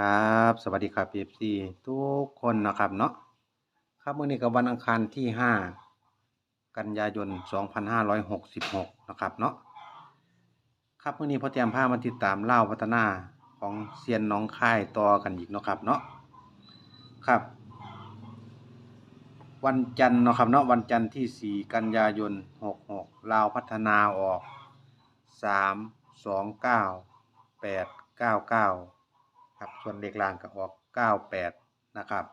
ครับ สวัสดีครับ FC ทุกคนนะครับเนาะครับเมื้อนี้ก็วันอังคารที่ 5 กันยายน 2566 นะครับเนาะครับเมื้อนี้พอเตรียมพามาติดตามเล่าวพัฒนาของเซียนน้องค่ายต่อกันอีกนะครับเนาะครับ วันจันทร์นะครับเนาะวันจันทร์ที่ 4 กันยายน 66ลาวพัฒนาออก 3 2 9 8 9 9 ครับส่วนเลขล่างก็ออก 98 นะครับ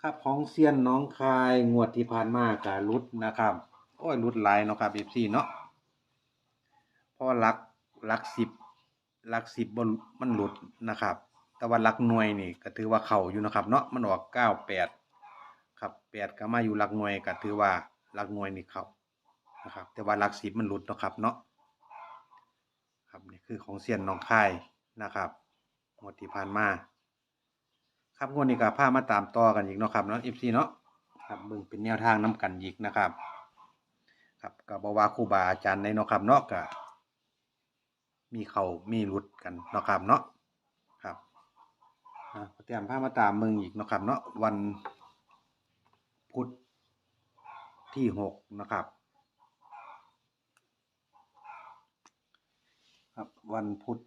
ครับของเซียนน้องคายงวดที่ผ่านมาก็รุดนะครับ โอ้ยรุดหลายเนาะครับ FC เนาะเพราะว่าหลักหลักสิบหลักสิบบนมันหลุดนะครับ แต่ว่าหลักหน่วยนี่ก็ถือว่าเข้าอยู่นะครับ เนาะมันออก 98 ครับ8ก็มาอยู่หลักหน่วยก็ถือว่าหลักหน่วยนี่เข้านะครับ แต่ว่าหลักสิบมันหลุดเนาะครับเนาะครับนี่คือของเซียนน้องคายนะครับ งวดที่ผ่านมา ครับงวดนี้ก็พามาตามต่อกันอีกเนาะครับเนาะ FC เนาะครับเบิ่งเป็นแนวทางนํกันอีกนะครับ ครับก็บ่ว่าครูบาอาจารย์ในเนาะครับเนาะก็มีเขามีหลุดกันเนาะครับเนาะครับเตรียมพามาตามเบิ่งอีกเนาะครับเนาะวันพุธที่หกนะครับ ครับวันพุธ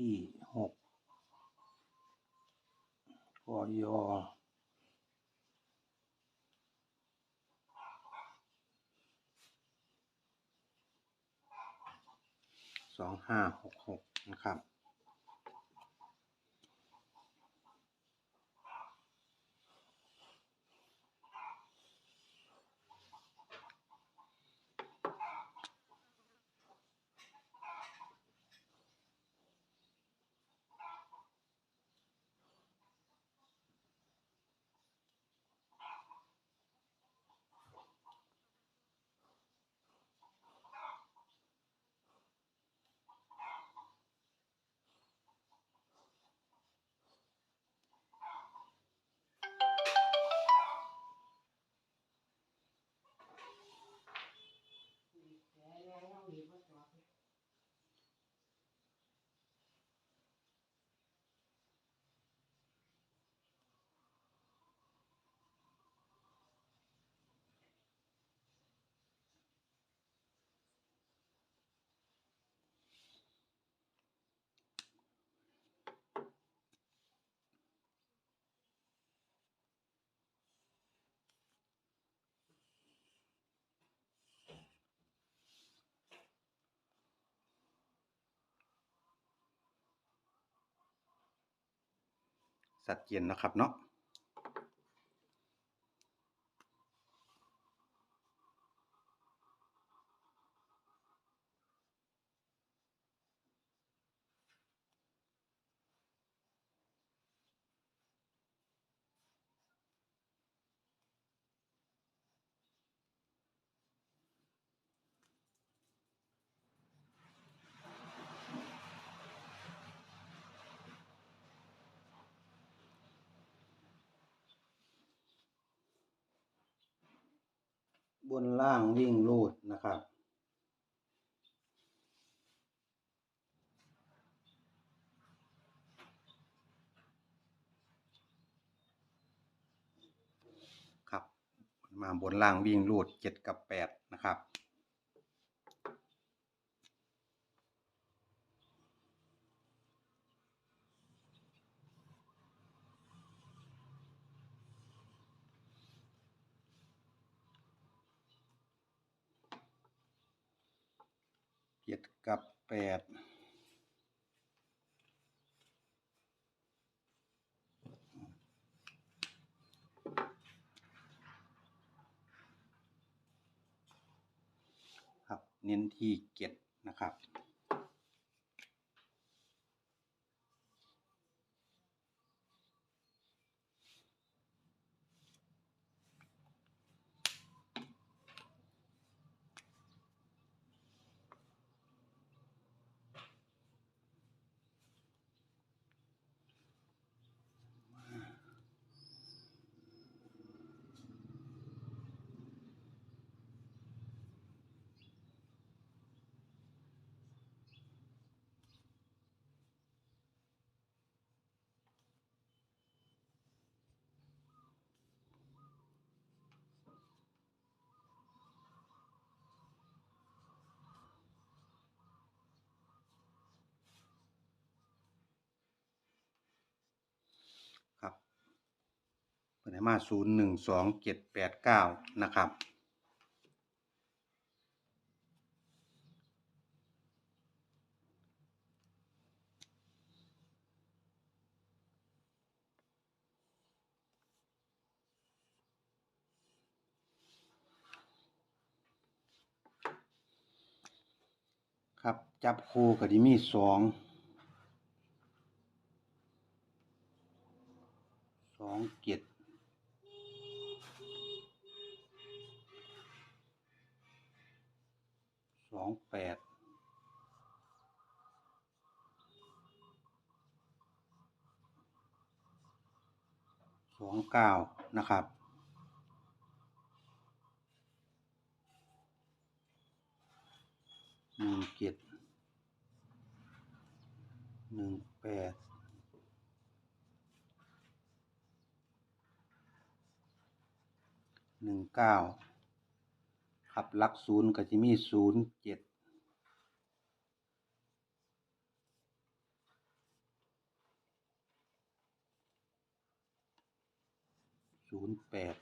ที่หกกยสองห้าหกหกนะครับ สัดเจนนะครับเนาะ บนล่างวิ่งรูดนะครับ ครับ มาบนล่างวิ่งรูดเจ็ดกับแปดนะครับ จ็ดกับแปดครับเน้นที่เจ็ดนะครับ ให้มาศูนย์หนึ่งสองเจ็ดแปดเก้านะครับครับ จับคู่ก็ดีมีสองสองเจ็ด สองแปดสองเก้านะครับหนึ่งเจ็ดหนึ่งแปดหนึ่งเก้า ครับหลักศูนย์ก็จะมีศูนย์เจ็ดศูนย์แปด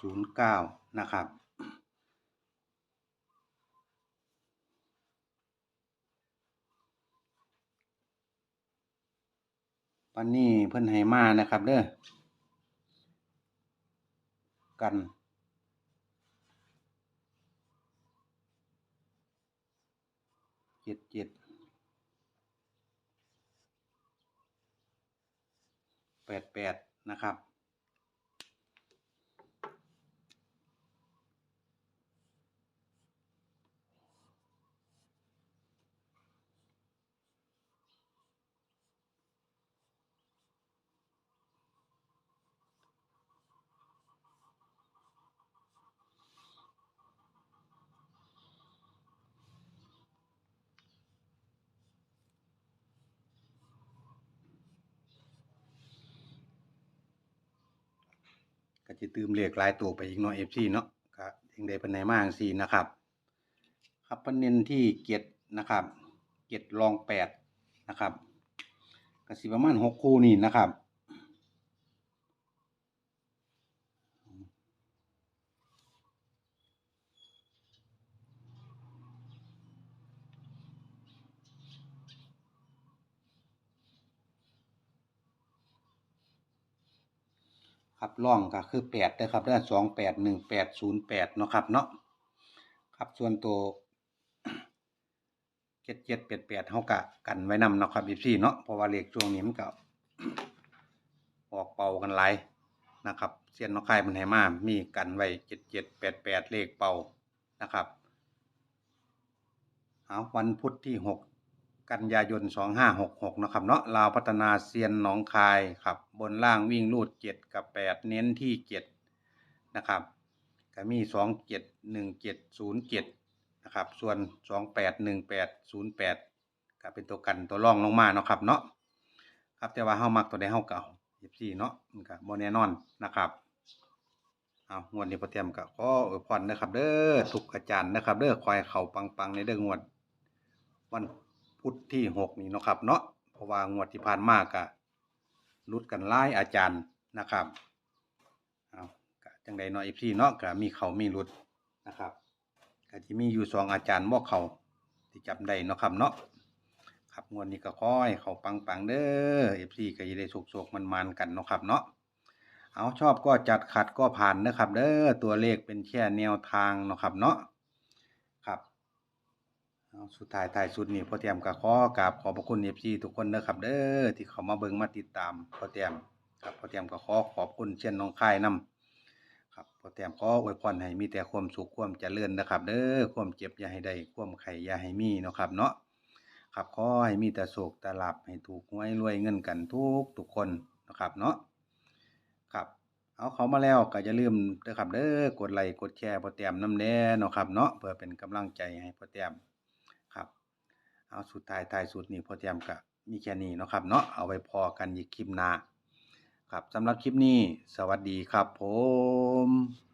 ศูนย์เก้านะครับปันนี้เพิ่นให้มานะครับเด้อ กัน เจ็ดเจ็ด แปดแปดนะครับ ก็จะตืมเลขหลายตัวไปอีกเนาะ FC เนาะก็ยังได้เพิ่นให้มาจังซี่นะครับ ครับเพิ่นเน้นที่เกียรตินะครับ เกียรติรองแปดนะครับกสิประมาณหกคู่นี่นะครับ ครับร่องก็คือแปดนะครับได้สองแปดหนึ่งแปดศูนย์แปดเนาะครับเนาะครับส่วนตัวเจ็ดเจ็ดแปดแปดเขากะกันไว้นำเนาะครับพี่เนาะเพราะว่าเลขช่วงนี้มันก็ออกเป่ากันหลายนะครับเสียนนกไข่มันให้มามีกันไว้เจ็ดเจ็ดแปดแปดเลขเป่านะครับเอาวันพุธที่หก กันยายนสองห้าหกหกนะครับเนาะลาวพัฒนาเซียนหนองคายครับ บนล่างวิ่งรูดเจ็ดกับแปดเน้นที่เจ็ดนะครับก็มีสองเจ็ดหนึ่งเจ็ดศูนย์เจ็ดนะครับ ส่วนสองแปดหนึ่งแปดศูนย์แปดก็เป็นตัวกันตัวร่องลงมาเนาะครับเนาะครับแต่ว่าเฮามักตัวใดเฮาเก่ายิบสี่เนาะมันก็บ่แน่นอนนะครับเอางวดนี้พอเตรียมก็ขออวยพรนะครับ เด้อทุกอาจารย์นะครับ เด้อคอยเข่าปังๆในเด้องวดวัน พุทธที่หกนี่เนาะครับ เนาะเพราะว่างวดที่ผ่านมากะรุดกันไล่อาจารย์นะครับเอาจังใดเนาะอีพี่เนาะกะมีเขามีรุดนะครับกะที่มีอยู่สองอาจารย์บ่เขาที่จำได้เนาะครับเนาะครับงวดนี้ก็ค่อยเขาปังๆเด้อเอฟซีก็จะได้โศกๆมันๆกันเนาะครับเนาะเอาชอบก็จัดขัดก็ผ่านนะครับ เด้อตัวเลขเป็นแค่แนวทางเนาะครับเนาะ เอาสุดท้ายท้ายสุดนี่พ่อเตรียมก็ขอกราบขอบพระคุณ FC ทุกคนเด้อครับเด้อที่เขามาเบิ่งมาติดตามพ่อเตรียมครับพ่อเตรียมก็ขอขอบคุณเช่นน้องค่ายนํครับพ่อเตรียมขออวยพรให้มีแต่ความสุขความเจริญนะครับ เด้อความเจ็บอย่าให้ได้ความไข้อย่าให้มีเนาะครับเนาะครับขอให้มีแต่โศกแต่หลาภให้ถูกหวยรวยเงินกันทุกทุกคนนะครับเนาะครับเอาเขามาแล้วก็อย่าลืมเด้อครับเด้อกดไลค์กดแชร์พ่อเตรียมน้ำแน่เนาะครับเนาะเพื่อเป็นกำลังใจให้พ่อเตรียม เอาสุดท้ายท้ายสุดนี่พอเตรียมกับมีแค่นี้เนาะครับเนาะเอาไว้พอกันอีกคลิปหน้าครับสำหรับคลิปนี้ สวัสดีครับผม